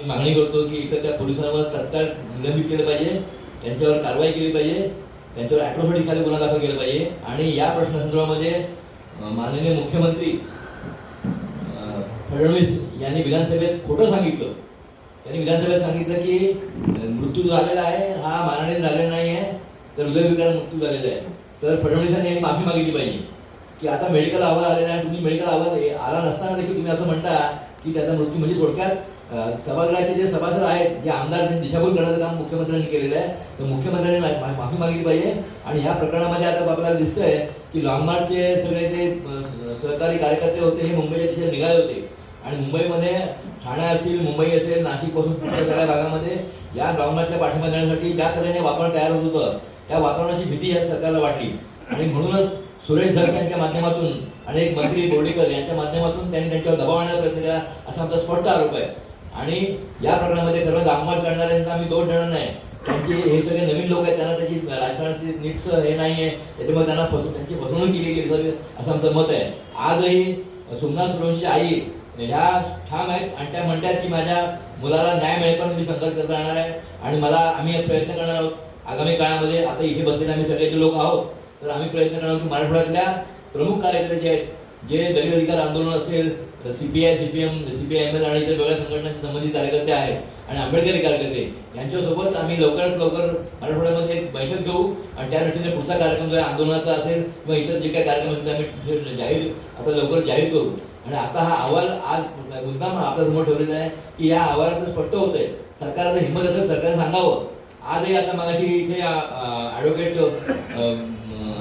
मागणी करतो की इथं त्या पोलिसांवर तत्काळ निलंबित केलं पाहिजे त्यांच्यावर कारवाई केली पाहिजे त्यांच्यावर ॲट्रोसिटी खाली गुन्हा दाखल केला पाहिजे आणि या प्रश्नासंदर्भामध्ये माननीय मुख्यमंत्री फडणवीस यांनी विधानसभेत खोटं सांगितलं. त्यांनी विधानसभेत सांगितलं की मृत्यू झालेला आहे हा मारहाणी झालेला नाही आहे तर हृदयविकार मृत्यू झालेला आहे. तर फडणवीसांनी यांनी माफी मागितली पाहिजे की आता मेडिकल अहवाल आलेला आहे तुम्ही मेडिकल अहवाल आला नसताना देखील तुम्ही असं म्हणता की त्याचा मृत्यू म्हणजे थोडक्यात सभागृहाचे जे सभासद आहेत जे आमदार दिशाभूल करण्याचं काम मुख्यमंत्र्यांनी केलेलं आहे तर मुख्यमंत्र्यांनी माफी मागितली पाहिजे. आणि या प्रकरणामध्ये आता आपल्याला दिसतंय की लॉंग मार्चचे सगळे जे सहकारी कार्यकर्ते होते हे मुंबईच्या दिशेने निघाले होते. आणि मुंबईमध्ये ठाणे असतील मुंबई असेल नाशिकपासून पुढच्या सगळ्या भागामध्ये या लॉंग मार्चच्या पाठिंबा देण्यासाठी ज्या तऱ्हेने वातावरण तयार होत होतं त्या वातावरणाची भीती या सरकारला वाटली. आणि म्हणूनच सुरेश धस यांच्या माध्यमातून आणि एक मंत्री बोर्डीकर यांच्या माध्यमातून त्यांनी त्यांच्यावर दबाव आणण्याचा प्रयत्न केला असा आमचा स्पष्ट आरोप आहे. आणि या प्रकरणामध्ये खरं लांबमार्च करणाऱ्यांना आम्ही दोष देणार नाही त्यांचे हे सगळे नवीन लोक आहेत त्यांना त्याची राजकारणाची नीटचं हे नाही आहे त्याच्यामुळे त्यांना फसवून त्यांची फसवणूक केली गेली असं आमचं मत आहे. आजही सोमनाथ सुरवंशीची आई ह्या ठाम आहेत आणि त्या म्हणतात की माझ्या मुलाला न्याय मिळेपर्यंत मी संघर्ष करत राहणार आहे आणि मला आम्ही प्रयत्न करणार आहोत. आगामी काळामध्ये आता इथे बसलेले आम्ही सगळे जे लोक आहोत तर आम्ही प्रयत्न करणार आहोत मराठवाड्यातल्या प्रमुख कार्यकर्ते जे आहेत जे दलित अधिकार आंदोलन असेल सीपीआय सीपीएम सीपीआयएमएल आणि इतर वेगळ्या संघटनांशी संबंधित कार्यकर्ते आहेत. आणि आंबेडकरी कार्यकर्ते यांच्यासोबत आम्ही लवकरात लवकर मराठवाड्यामध्ये एक बैठक घेऊ आणि त्या दृष्टीने पुढचा कार्यक्रम जो आंदोलनाचा असेल किंवा इतर जे काही कार्यक्रम असतील आम्ही जाहीर आता लवकर जाहीर करू. आणि आता हा अहवाल आज मुद्दाम आपल्यासमोर ठेवलेला आहे की या अहवालातून स्पष्ट होत आहे सरकारला हिंमत असेल सरकारने सांगावं. आजही आता मगाशी इथे ॲडव्होकेट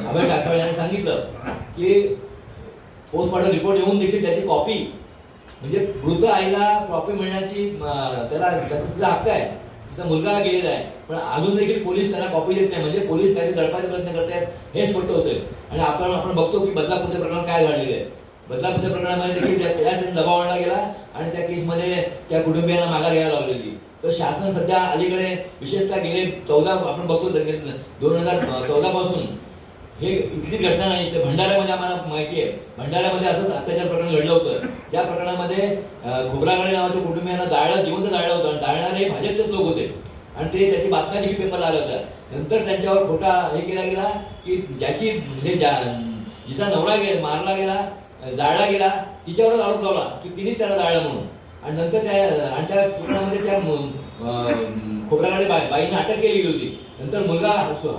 अभय कासाळे यांनी सांगितलं की पोस्टमॉर्टम रिपोर्ट येऊन देखील त्याची कॉपी म्हणजे मृत आईला कॉपी मिळण्याची त्याला त्याचा हक्क आहे. तिचा मुलगा गेलेला आहे. पण अजून देखील पोलीस त्याला कॉपी देत नाही. म्हणजे पोलीस काही दडपायचा प्रयत्न करतायत हे स्पष्ट होतंय. आणि आपण आपण बघतो की बदलापूरच्या प्रकरण काय घडलेलं आहे. बदलापूरच्या प्रकरणामध्ये देखील त्या- दबाव आणला गेला आणि त्या केसमध्ये त्या कुटुंबियांना माघार घ्यायला लावलेली. तर शासन सध्या अलीकडे विशेषतः गेले चौदा आपण बघतो दोन हजार चौदा पासून हे इथली घटना नाही ते भंडाऱ्यामध्ये आम्हाला माहिती आहे. भंडाऱ्यामध्ये असंच अत्याचार प्रकरण घडलं होतं. ज्या प्रकरणामध्ये खोबरागडे नावाच्या कुटुंबियांना जाळलं जिवंत जाळलं होतं. आणि जाळणारे हे भाजपचेच लोक होते. आणि ते त्याची बातम्या देखील पेपरला आल्या होत्या. नंतर त्यांच्यावर खोटा हे केला गेला की ज्याची म्हणजे ज्या जिचा नवरा गेला मारला गेला जाळला गेला तिच्यावरच आरोप लावला की तिनेच त्याला जाळलं म्हणून. आणि नंतर त्या आणि त्या प्रकरणामध्ये त्या खोबराकडे बाई बाईने अटक केलेली होती. नंतर मुलगा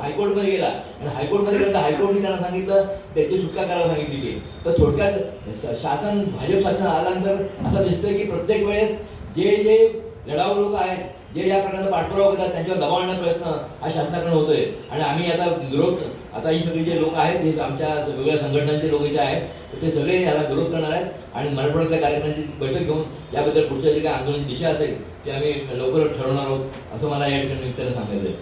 हायकोर्टमध्ये गेला. आणि हायकोर्टमध्ये गेला तर हायकोर्टने त्यांना सांगितलं त्याची सुटका करायला सांगितली गेली तर थोडक्यात शासन भाजप शासन आल्यानंतर असं दिसतंय की प्रत्येक वेळेस जे जे लढाऊ लोक आहेत जे या प्रकारचा पाठपुरावा करतात त्यांच्यावर दबाव आणण्याचा प्रयत्न हा शासनाकडून होतोय. आणि आम्ही आता विरोध आता ही सगळी जे लोक आहेत हे आमच्या वेगळ्या संघटनांचे लोक जे आहेत ते सगळे याला विरोध करणार आहेत आणि मराठवाड्यातल्या कार्यक्रमांची बैठक घेऊन याबद्दल पुढच्या जे काही आंदोलन दिशा असेल ते आम्ही लवकरच ठरवणार आहोत असं मला या ठिकाणी विचारायला सांगायचं आहे.